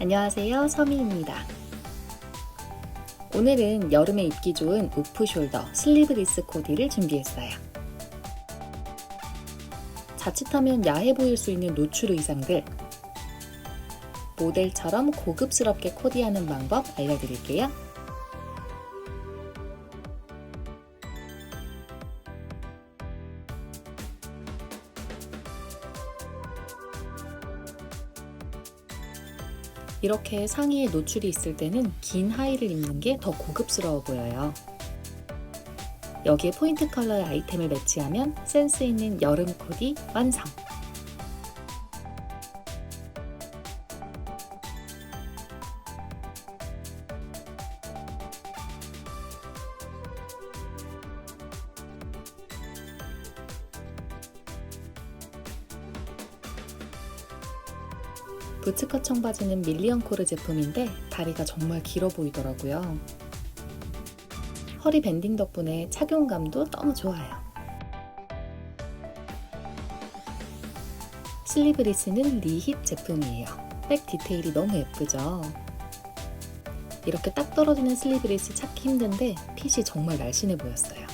안녕하세요. 서미입니다. 오늘은 여름에 입기 좋은 오프숄더 슬리브리스 코디를 준비했어요. 자칫하면 야해 보일 수 있는 노출 의상들, 모델처럼 고급스럽게 코디하는 방법 알려드릴게요. 이렇게 상의에 노출이 있을 때는 긴 하의를 입는 게 더 고급스러워 보여요. 여기에 포인트 컬러의 아이템을 매치하면 센스 있는 여름 코디 완성! 부츠컷 청바지는 밀리언 코르 제품인데 다리가 정말 길어 보이더라고요. 허리 밴딩 덕분에 착용감도 너무 좋아요. 슬리브리스는 리힙 제품이에요. 백 디테일이 너무 예쁘죠? 이렇게 딱 떨어지는 슬리브리스 찾기 힘든데 핏이 정말 날씬해 보였어요.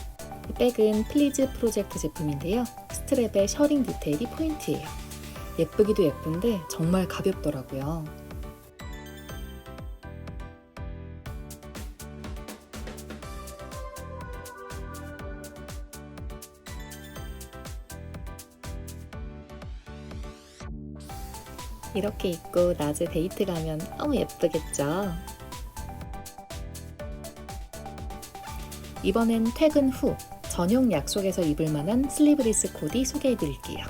이 백은 플리즈 프로젝트 제품인데요. 스트랩에 셔링 디테일이 포인트예요. 예쁘기도 예쁜데 정말 가볍더라고요. 이렇게 입고 낮에 데이트 가면 너무 예쁘겠죠? 이번엔 퇴근 후 저녁 약속에서 입을 만한 슬리브리스 코디 소개해 드릴게요.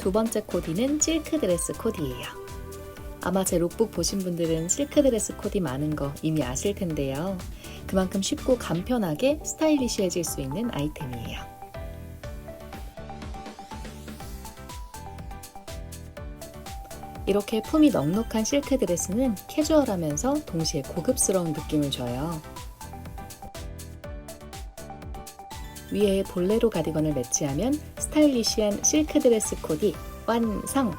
두 번째 코디는 실크 드레스 코디예요. 아마 제 룩북 보신 분들은 실크 드레스 코디 많은 거 이미 아실 텐데요. 그만큼 쉽고 간편하게 스타일리시해질 수 있는 아이템이에요. 이렇게 품이 넉넉한 실크 드레스는 캐주얼하면서 동시에 고급스러운 느낌을 줘요. 위에 볼레로 가디건을 매치하면 스타일리시한 실크 드레스 코디 완성!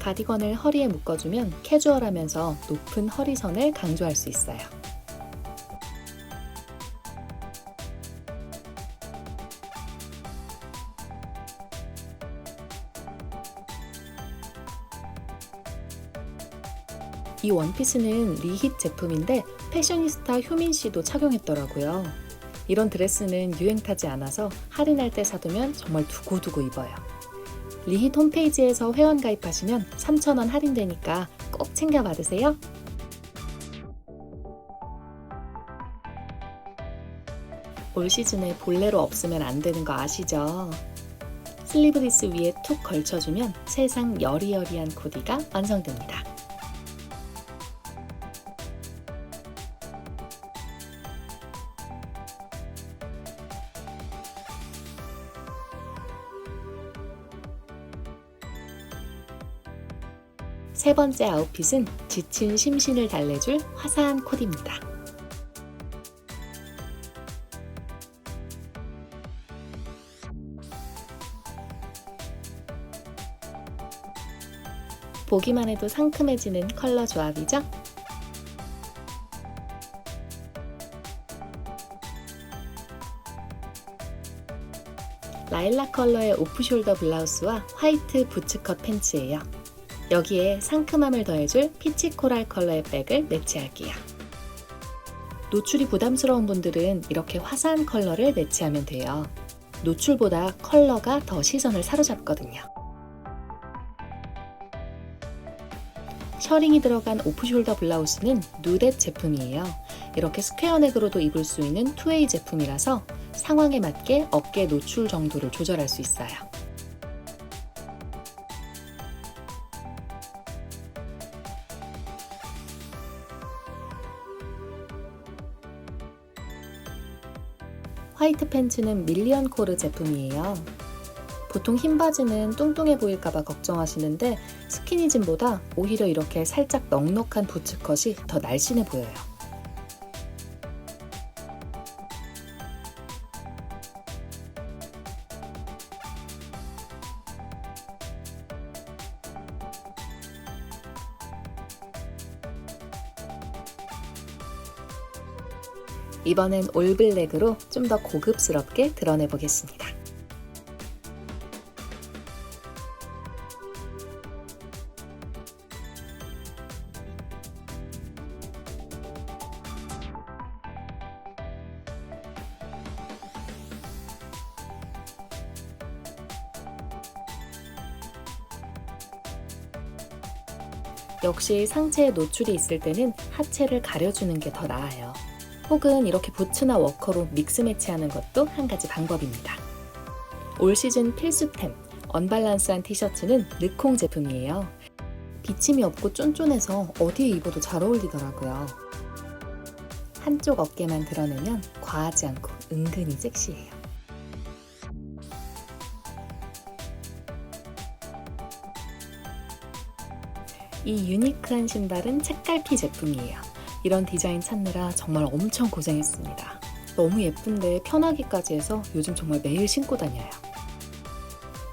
가디건을 허리에 묶어주면 캐주얼하면서 높은 허리선을 강조할 수 있어요. 이 원피스는 리힙 제품인데 패셔니스타 효민 씨도 착용했더라고요. 이런 드레스는 유행 타지 않아서 할인할 때 사두면 정말 두고두고 입어요. 리힛 홈페이지에서 회원 가입하시면 3,000원 할인되니까 꼭 챙겨 받으세요. 올 시즌에 볼레로 없으면 안 되는 거 아시죠? 슬리브리스 위에 툭 걸쳐주면 세상 여리여리한 코디가 완성됩니다. 세 번째 아웃핏은 지친 심신을 달래줄 화사한 코디입니다. 보기만 해도 상큼해지는 컬러 조합이죠? 라일락 컬러의 오프숄더 블라우스와 화이트 부츠컷 팬츠예요. 여기에 상큼함을 더해줄 피치 코랄 컬러의 백을 매치할게요. 노출이 부담스러운 분들은 이렇게 화사한 컬러를 매치하면 돼요. 노출보다 컬러가 더 시선을 사로잡거든요. 셔링이 들어간 오프숄더 블라우스는 누댓 제품이에요. 이렇게 스퀘어 넥으로도 입을 수 있는 투웨이 제품이라서 상황에 맞게 어깨 노출 정도를 조절할 수 있어요. 화이트 팬츠는 밀리언 코르 제품이에요. 보통 흰 바지는 뚱뚱해 보일까봐 걱정하시는데 스키니진보다 오히려 이렇게 살짝 넉넉한 부츠컷이 더 날씬해 보여요. 이번엔 올블랙으로 좀 더 고급스럽게 드러내 보겠습니다. 역시 상체에 노출이 있을 때는 하체를 가려주는 게 더 나아요. 혹은 이렇게 부츠나 워커로 믹스 매치하는 것도 한 가지 방법입니다. 올 시즌 필수템, 언밸런스한 티셔츠는 르콩 제품이에요. 비침이 없고 쫀쫀해서 어디에 입어도 잘 어울리더라고요. 한쪽 어깨만 드러내면 과하지 않고 은근히 섹시해요. 이 유니크한 신발은 책갈피 제품이에요. 이런 디자인 찾느라 정말 엄청 고생했습니다. 너무 예쁜데 편하기까지 해서 요즘 정말 매일 신고 다녀요.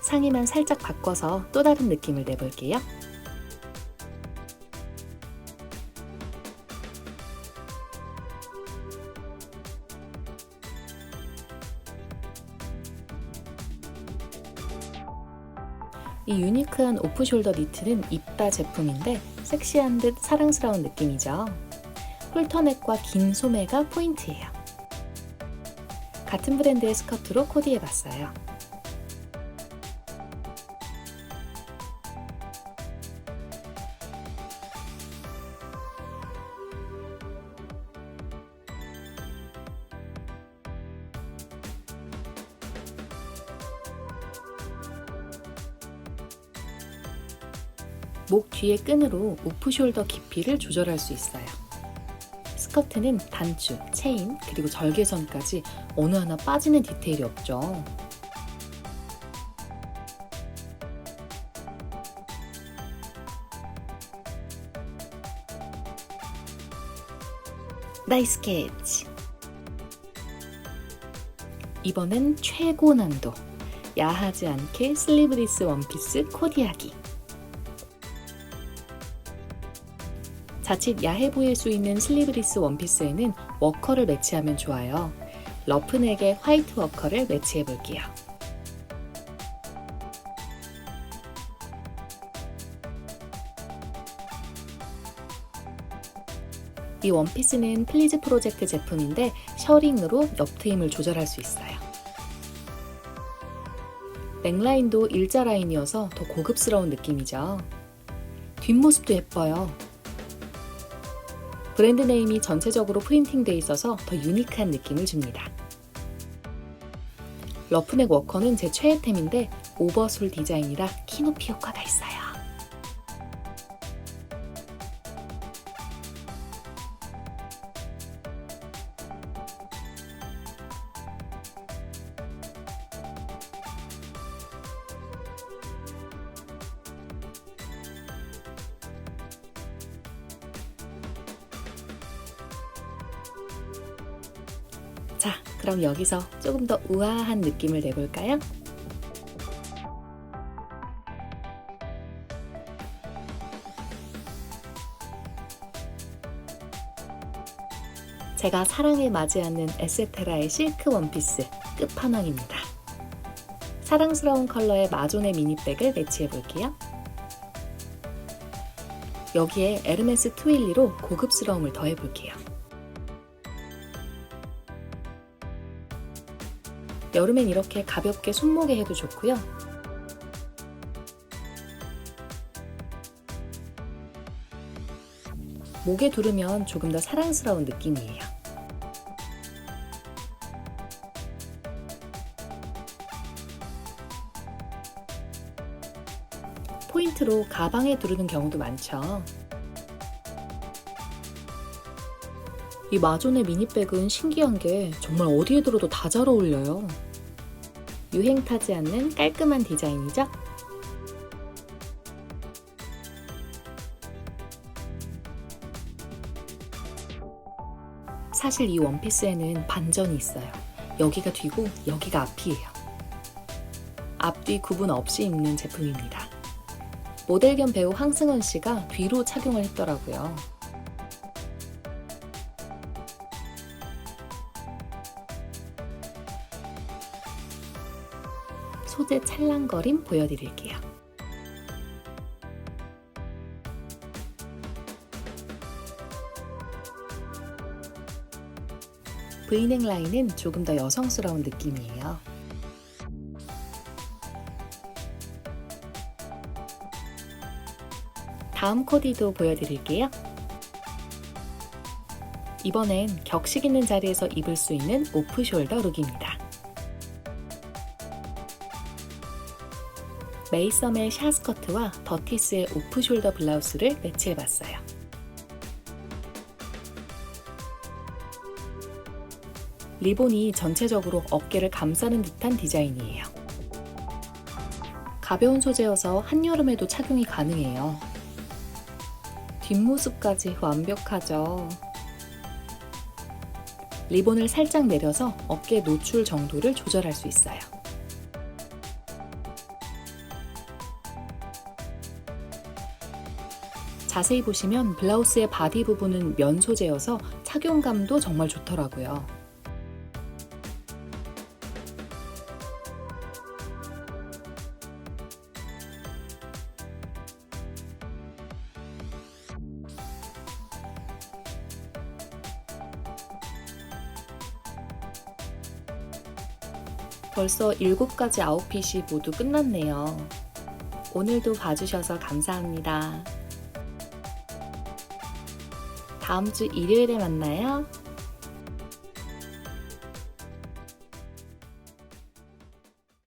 상의만 살짝 바꿔서 또 다른 느낌을 내볼게요. 이 유니크한 오프숄더 니트는 입다 제품인데 섹시한 듯 사랑스러운 느낌이죠. 홀터넥과 긴 소매가 포인트예요. 같은 브랜드의 스커트로 코디해봤어요. 목 뒤에 끈으로 오프숄더 깊이를 조절할 수 있어요. 스커트는 단추, 체인, 그리고 절개선까지 어느 하나 빠지는 디테일이 없죠. 나이스 캐치! 이번엔 최고 난도! 야하지 않게 슬리브리스 원피스 코디하기! 자칫 야해 보일 수 있는 슬리브리스 원피스에는 워커를 매치하면 좋아요. 러프넥에 화이트 워커를 매치해 볼게요. 이 원피스는 플리즈 프로젝트 제품인데 셔링으로 옆트임을 조절할 수 있어요. 넥라인도 일자 라인이어서 더 고급스러운 느낌이죠. 뒷모습도 예뻐요. 브랜드 네임이 전체적으로 프린팅돼 있어서 더 유니크한 느낌을 줍니다. 러프넥 워커는 제 최애템인데 오버솔 디자인이라 키높이 효과가 있어요. 그럼 여기서 조금 더 우아한 느낌을 내볼까요? 제가 사랑에 맞지 않는 에세테라의 실크 원피스 끝판왕입니다. 사랑스러운 컬러의 마존의 미니백을 매치해 볼게요. 여기에 에르메스 트윌리로 고급스러움을 더해 볼게요. 여름엔 이렇게 가볍게 손목에 해도 좋고요. 목에 두르면 조금 더 사랑스러운 느낌이에요. 포인트로 가방에 두르는 경우도 많죠. 이 마존의 미니백은 신기한 게 정말 어디에 들어도 다 잘 어울려요. 유행 타지 않는 깔끔한 디자인이죠? 사실 이 원피스에는 반전이 있어요. 여기가 뒤고 여기가 앞이에요. 앞뒤 구분 없이 입는 제품입니다. 모델 겸 배우 황승원 씨가 뒤로 착용을 했더라고요. 소재 찰랑거림 보여드릴게요. V넥 라인은 조금 더 여성스러운 느낌이에요. 다음 코디도 보여드릴게요. 이번엔 격식 있는 자리에서 입을 수 있는 오프숄더 룩입니다. 메이썸의 샤스커트와 더티스의 오프숄더 블라우스를 매치해봤어요. 리본이 전체적으로 어깨를 감싸는 듯한 디자인이에요. 가벼운 소재여서 한여름에도 착용이 가능해요. 뒷모습까지 완벽하죠. 리본을 살짝 내려서 어깨 노출 정도를 조절할 수 있어요. 자세히 보시면 블라우스의 바디 부분은 면 소재여서 착용감도 정말 좋더라고요. 벌써 7가지 아웃핏이 모두 끝났네요. 오늘도 봐주셔서 감사합니다. 다음 주 일요일에 만나요.